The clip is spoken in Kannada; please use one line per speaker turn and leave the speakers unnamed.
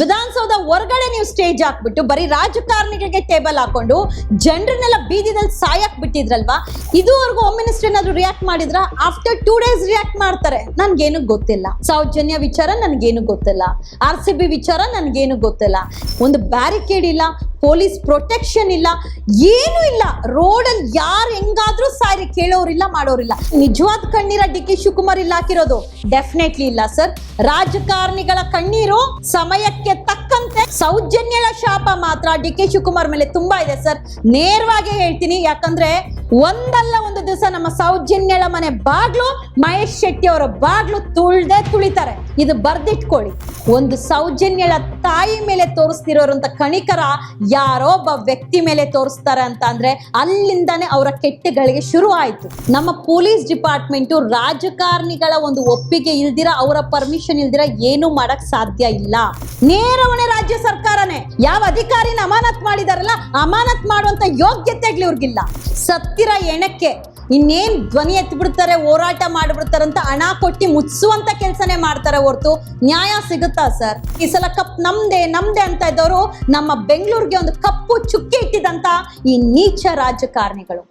ವಿಧಾನಸೌಧ ಹೊರಗಡೆ ನೀವು ಸ್ಟೇಜ್ ಹಾಕ್ಬಿಟ್ಟು ಬರೀ ರಾಜಕಾರಣಿಗಳಿಗೆ ಟೇಬಲ್ ಹಾಕೊಂಡು ಜನರನ್ನೆಲ್ಲ ಬೀದಿದಲ್ಲಿ ಸಾಯಕ್ ಬಿಟ್ಟಿದ್ರಲ್ವಾ? ಇದುವರೆಗೂ ಹೋಮ್ ಮಿನಿಸ್ಟರ್ ಏನಾದ್ರು ರಿಯಾಕ್ಟ್ ಮಾಡಿದ್ರ? ಆಫ್ಟರ್ ಟೂ ಡೇಸ್ ರಿಯಾಕ್ಟ್ ಮಾಡ್ತಾರೆ. ನನ್ಗೇನು ಗೊತ್ತಿಲ್ಲ. ಸೌಜನ್ಯ ವಿಚಾರ ನನ್ಗೇನು ಗೊತ್ತಿಲ್ಲ. ಆರ್ ಸಿ ಬಿ ವಿಚಾರ ನನ್ಗೇನು ಗೊತ್ತಿಲ್ಲ. ಒಂದು ಬ್ಯಾರಿಕೇಡ್ ಇಲ್ಲ. ಪೊಲೀಸ್ ಪ್ರೊಟೆಕ್ಷನ್ ಇಲ್ಲ, ಏನು ಇಲ್ಲ. ರೋಡಲ್ಲಿ ಯಾರು ಹೆಂಗಾದ್ರೂ ಸಾರಿ ಕೇಳೋರಿಲ್ಲ, ಮಾಡೋರಿಲ್ಲ. ನಿಜವಾದ ಕಣ್ಣೀರ ಡಿ ಕೆ ಶಿವಕುಮಾರ್ ಇಲ್ಲ ಹಾಕಿರೋದು? ಡೆಫಿನೆಟ್ಲಿ ಇಲ್ಲ ಸರ್ ರಾಜಕಾರಣಿಗಳ ಕಣ್ಣೀರು ಸಮಯಕ್ಕೆ ತಕ್ಕಂತೆ ಸೌಜನ್ಯಳ ಶಾಪ ಮಾತ್ರ ಡಿ ಕೆ ಶಿವಕುಮಾರ್ ಮೇಲೆ ತುಂಬಾ ಇದೆ ಸರ್ ನೇರವಾಗಿ ಹೇಳ್ತೀನಿ, ಯಾಕಂದ್ರೆ ಒಂದಲ್ಲ ಒಂದು ದಿವಸ ನಮ್ಮ ಸೌಜನ್ಯಳ ಮನೆ ಬಾಗ್ಲು, ಮಹೇಶ್ ಶೆಟ್ಟಿ ಅವರ ಬಾಗ್ಲು ತುಳ್ದೆ ತುಳಿತಾರೆ. ಇದು ಬರ್ದಿಟ್ಕೊಳ್ಳಿ. ಒಂದು ಸೌಜನ್ಯಳ ತಾಯಿ ಮೇಲೆ ತೋರಿಸ್ತಿರೋರಂತ ಕಣಿಕರ ಯಾರೋ ಒಬ್ಬ ವ್ಯಕ್ತಿ ಮೇಲೆ ತೋರಿಸ್ತಾರೆ ಅಂತ ಅಂದ್ರೆ ಅಲ್ಲಿಂದಾನೆ ಅವರ ಕೆಟ್ಟಗಳಿಗೆ ಶುರು ಆಯ್ತು. ನಮ್ಮ ಪೊಲೀಸ್ ಡಿಪಾರ್ಟ್ಮೆಂಟ್ ರಾಜಕಾರಣಿಗಳ ಒಂದು ಒಪ್ಪಿಗೆ ಇಲ್ದಿರ, ಅವರ ಪರ್ಮಿಷನ್ ಇಲ್ದಿರ ಏನು ಮಾಡಕ್ ಸಾಧ್ಯ ಇಲ್ಲ. ನೇರವಣೆ ರಾಜ್ಯ ಸರ್ಕಾರನೇ. ಯಾವ ಅಧಿಕಾರಿನ ಅಮಾನತ್ ಮಾಡಿದಾರಲ್ಲ, ಅಮಾನತ್ ಮಾಡುವಂತ ಯೋಗ್ಯತೆಗಳು ಇವ್ರಿಗಿಲ್ಲ. ಸತ್ತಿರ ಎಣಕ್ಕೆ ಇನ್ನೇನ್ ಧ್ವನಿ ಎತ್ಬಿಡ್ತಾರೆ ಹೋರಾಟ ಅಂತ ಹಣ ಕೊಟ್ಟಿ ಮುಚ್ಚುವಂಥ ಕೆಲಸನೇ ಮಾಡ್ತಾರೆ ಹೊರತು ನ್ಯಾಯ ಸಿಗುತ್ತಾ ಸರ್? ಈ ಸಲ ಕಪ್ ನಮ್ದೆ ನಮ್ದೆ ಅಂತ ಇದ್ದವರು ನಮ್ಮ ಬೆಂಗಳೂರಿಗೆ ಒಂದು ಕಪ್ಪು ಚುಕ್ಕಿ ಇಟ್ಟಿದಂತ ಈ ನೀಚ ರಾಜಕಾರಣಿಗಳು.